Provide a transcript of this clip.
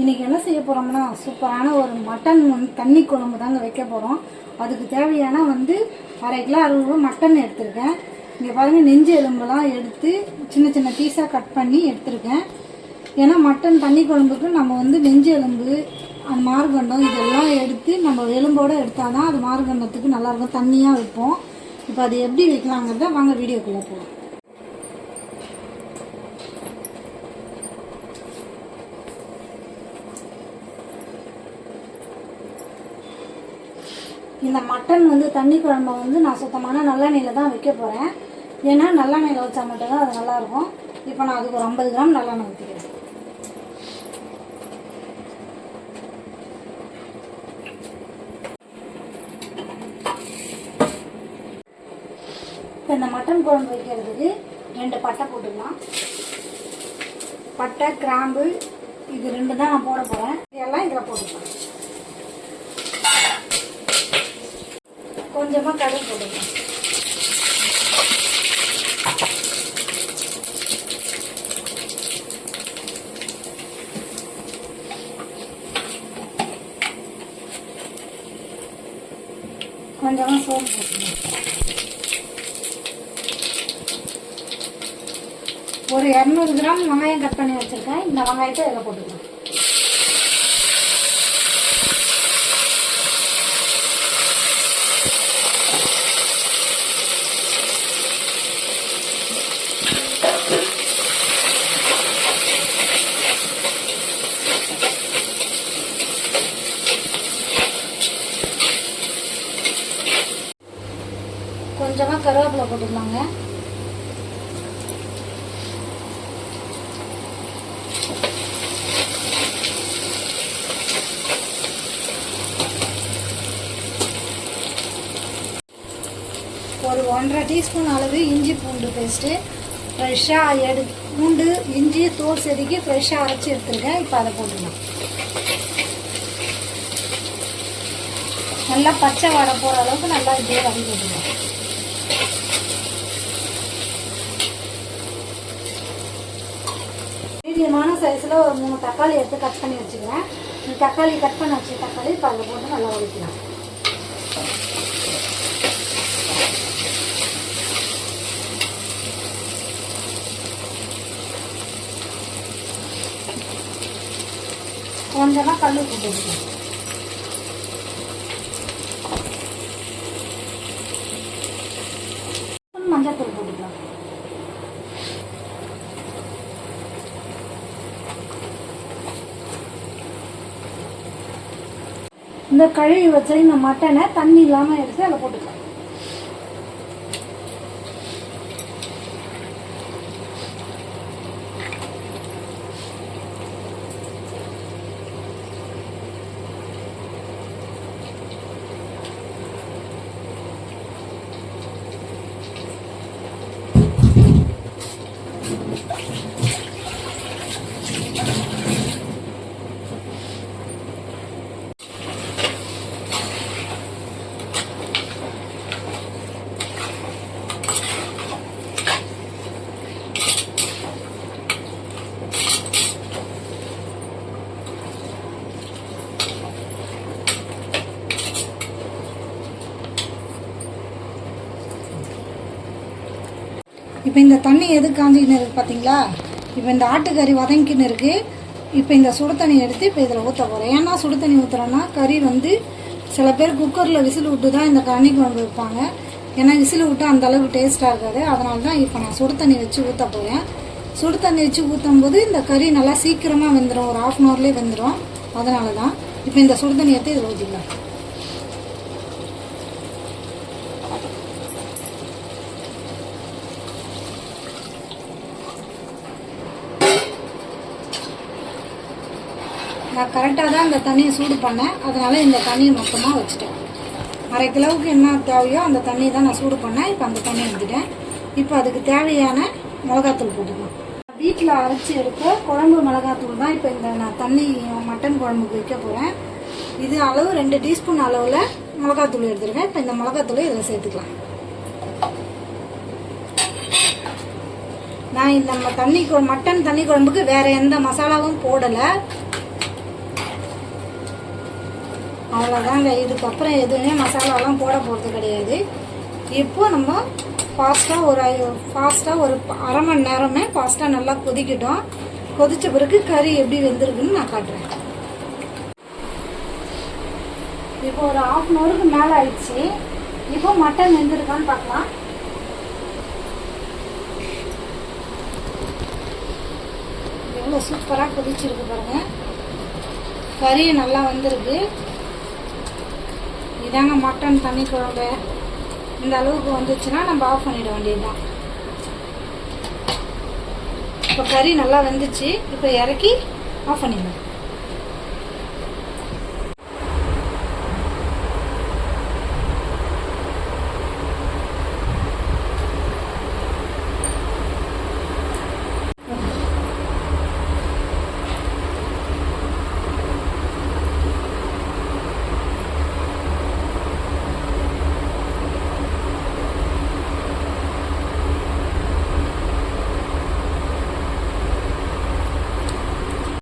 இன்றைக்கி என்ன செய்ய போகிறோம்னா சூப்பரான ஒரு மட்டன் வந்து தண்ணி குழம்பு தாங்க வைக்க போகிறோம் அதுக்கு தேவையான வந்து அரை கிலோ அறுபது ரூபா மட்டன் எடுத்திருக்கேன். இங்கே பாருங்கள் நெஞ்சு எலும்பெல்லாம் எடுத்து சின்ன சின்ன பீஸாக கட் பண்ணி எடுத்திருக்கேன். ஏன்னா மட்டன் தண்ணி குழம்புக்கு நம்ம வந்து நெஞ்சு எலும்பு அந்த மார்கண்டம் இதெல்லாம் எடுத்து நம்ம எலும்போடு எடுத்தால் தான் அது மார்கண்டத்துக்கு நல்லாயிருக்கும் தண்ணியாக வைப்போம். இப்போ அது எப்படி வைக்கலாங்கிறத வாங்க வீடியோக்குள்ளே போகலாம் இந்த மட்டன் வந்து தண்ணி குழம்பை வந்து நான் சுத்தமான நல்லெண்ணெயில் தான் வைக்க போகிறேன் ஏன்னா நல்லெண்ணெயில் வச்சா மட்டும்தான் அது நல்லாயிருக்கும். இப்போ நான் அதுக்கு ஒரு ஐம்பது கிராம் நல்லெண்ணெய் ஊற்றிக்கிறேன் இப்போ இந்த மட்டன் குழம்பு வைக்கிறதுக்கு ரெண்டு பட்டை போட்டுக்கலாம். பட்டை கிராம்பு இது ரெண்டு தான் நான் போட போகிறேன் இதெல்லாம் இதில் போட்டுக்கலாம். கொஞ்சமாக கடை போட்டுக்கலாம் கொஞ்சமாக சோம்பு போட்டுக்கலாம் ஒரு இரநூறு கிராம் வெங்காயம் கட் பண்ணி வச்சுருக்கேன். இந்த வெங்காயத்தை இதில் போட்டுக்கலாம் கொஞ்சமாக கருவேப்பிலை போட்டுக்கலாங்க. ஒரு ஒன்றரை டீஸ்பூன் அளவு இஞ்சி பூண்டு பேஸ்ட்டு ஃப்ரெஷ்ஷாக எடு பூண்டு இஞ்சி தோல் செதுக்கி ஃப்ரெஷ்ஷாக அரைச்சி எடுத்துருக்கேன் இப்போ அதை போட்டுக்கலாம். நல்லா பச்சை வடை போகிற அளவுக்கு நல்லா இப்படியே வதக்கி போட்டுக்கலாம். மீடியமான சைஸில் ஒரு மூணு தக்காளி எடுத்து கட் பண்ணி வச்சுக்கிறேன். தக்காளி கட் பண்ண வச்சு தக்காளி இப்போ அதில் போட்டு நல்லா உடைக்கலாம். கொஞ்சமாக கல் போட்டு இந்த கழுவி வச்ச இந்த மட்டனை தண்ணி இல்லாமல் எடுத்து அதில் போட்டுக்கலாம். இப்போ இந்த தண்ணி எது காஞ்சிக்கின்னு இருக்கு பார்த்தீங்களா இப்போ இந்த ஆட்டுக்கறி வதங்கின்னு இருக்குது இப்போ இந்த சுடு தண்ணி எடுத்து இப்போ இதில் ஊற்ற போகிறேன் ஏன்னா சுடு தண்ணி ஊற்றுறோன்னா கறி வந்து சில பேர் குக்கரில் விசில் விட்டு தான் இந்த கண்ணி குழம்பு வைப்பாங்க. ஏன்னா விசில் விட்டு அந்த அளவுக்கு டேஸ்ட்டாக இருக்காது அதனால தான் இப்போ நான் சுடு தண்ணி வச்சு ஊற்ற போகிறேன் சுடு தண்ணி வச்சு ஊற்றும் போது இந்த கறி நல்லா சீக்கிரமாக வெந்துடும் ஒரு ஆஃப் அன் ஹவர்லேயே வெந்துடும் அதனால தான் இப்போ இந்த சுடு தண்ணி எடுத்து இதில் ஊற்றிக்கலாம் நான் கரெக்டாக தான் இந்த தண்ணியை சூடு பண்ணேன். அதனால் இந்த தண்ணியை மொத்தமாக வச்சுட்டேன். அரை கிலோவுக்கு என்ன தேவையோ அந்த தண்ணியை தான் நான் சூடு பண்ணேன். இப்போ அந்த தண்ணியை ஊற்றிட்டேன் இப்போ அதுக்கு தேவையான மிளகாத்தூள் போட்டுக்கலாம். வீட்டில் அரைச்சி எடுத்த குழம்பு மிளகாத்தூள் தான் இப்போ இந்த நான் தண்ணி மட்டன் குழம்புக்கு வைக்க போகிறேன் இது அளவு ரெண்டு டீஸ்பூன் அளவில் மிளகாத்தூள் எடுத்துருக்கேன். இப்போ இந்த மிளகாத்தூளை இதில் சேர்த்துக்கலாம். நான் இந்த நம்ம தண்ணி குழ- மட்டன் தண்ணி குழம்புக்கு வேறு எந்த மசாலாவும் போடலை. அவ்வளோதாங்க இதுக்கப்புறம் எதுவுமே மசாலாலாம் போட போகிறது கிடையாது. இப்போ நம்ம ஃபாஸ்ட்டாக ஒரு ஃபாஸ்ட்டாக ஒரு அரை மணி நேரமே ஃபாஸ்ட்டாக நல்லா கொதிக்கிட்டோம். கொதித்த பிறகு கறி எப்படி வெந்திருக்குன்னு நான் காட்டுறேன். இப்போ ஒரு ஆஃப் அன் ஹவருக்கு மேலே ஆயிடுச்சு. இப்போ மட்டன் வெந்திருக்கான்னு பார்க்கலாம். எவ்வளோ சூப்பராக கொதிச்சிருக்கு பாருங்க. கறி நல்லா வந்திருக்கு. இதாங்க மட்டன் தண்ணி குழம்பு. இந்த அளவுக்கு வந்துச்சுன்னா நம்ம ஆஃப் பண்ணிட வேண்டியதுதான். இப்போ கறி நல்லா வெந்துச்சு. இப்போ இறக்கி ஆஃப் பண்ணிடலாம்.